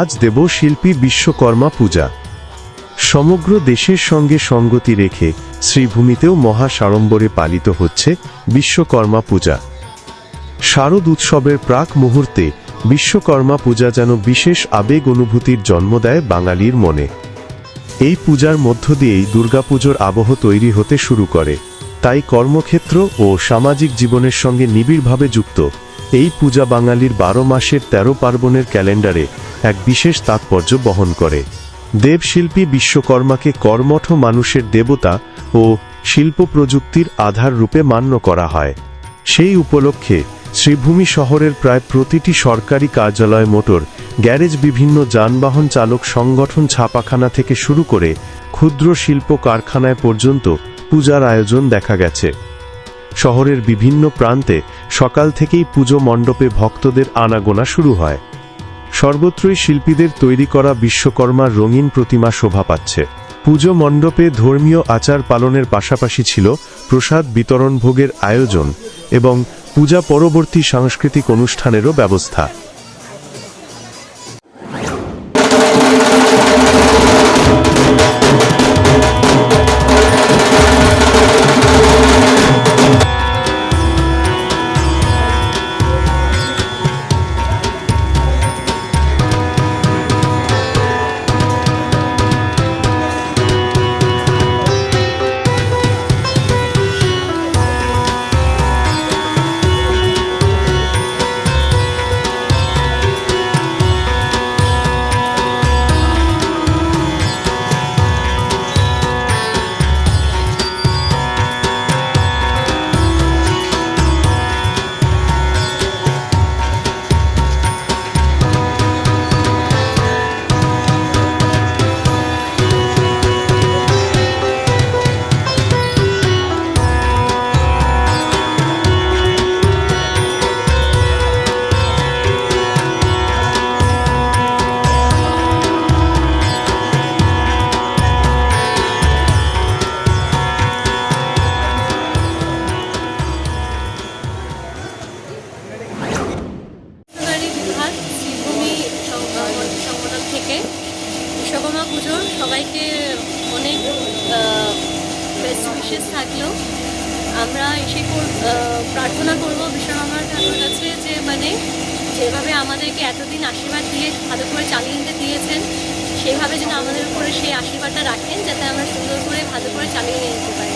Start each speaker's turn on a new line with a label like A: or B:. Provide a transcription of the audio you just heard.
A: আজ দেব শিল্পী বিশ্বকর্মা পূজা। সমগ্র দেশের সঙ্গে সঙ্গতি রেখে শ্রীভূমিতেও মহা সাড়ম্বরে পালিত হচ্ছে বিশ্বকর্মা পূজা। শারদ উৎসবের প্রাক মুহূর্তে বিশ্বকর্মা পূজা যেন বিশেষ আবেগ অনুভূতির জন্ম দেয় বাঙালির মনে। এই পূজার মধ্য দিয়েই দুর্গাপুজোর আবহ তৈরি হতে শুরু করে। তাই কর্মক্ষেত্র ও সামাজিক জীবনের সঙ্গে নিবিড়ভাবে যুক্ত এই পূজা বাঙালির বারো মাসের তেরো পার্বণের ক্যালেন্ডারে এক বিশেষ তাৎপর্য বহন করে। দেবশিল্পী বিশ্বকর্মাকে কর্মঠ মানুষের দেবতা ও শিল্প প্রযুক্তির আধার রূপে মান্য করা হয়। সেই উপলক্ষে শ্রীভূমি শহরের প্রায় প্রতিটি সরকারি কার্যালয় মোটর, গ্যারেজ বিভিন্ন যানবাহন চালক সংগঠন ছাপাখানা থেকে শুরু করে ক্ষুদ্র শিল্প কারখানায় পর্যন্ত পূজার আয়োজন দেখা গেছে। শহরের বিভিন্ন প্রান্তে সকাল থেকেই পুজো মণ্ডপে ভক্তদের আনাগোনা শুরু হয়। সর্বত্রই শিল্পীদের তৈরি করা বিশ্বকর্মার রঙিন প্রতিমা শোভা পাচ্ছে। পুজো মণ্ডপে ধর্মীয় আচার পালনের পাশাপাশি ছিল প্রসাদ বিতরণ ভোগের আয়োজন এবং পূজা পরবর্তী সাংস্কৃতিক অনুষ্ঠানেরও ব্যবস্থা।
B: সংগঠন থেকে বিশ্বকর্মা পুজোর সবাইকে অনেক বেস্ট উইশেস থাকলেও আমরা এসে প্রার্থনা করব বিশ্বকর্মার ঠাকুর কাছে যে মানে যেভাবে আমাদেরকে এতদিন আশীর্বাদ দিয়ে ভালো করে চালিয়ে নিতে দিয়েছেন সেভাবে যেন আমাদের উপরে সেই আশীর্বাদটা রাখেন যাতে আমরা সুন্দর করে ভালো করে চালিয়ে নিয়ে যেতে পারি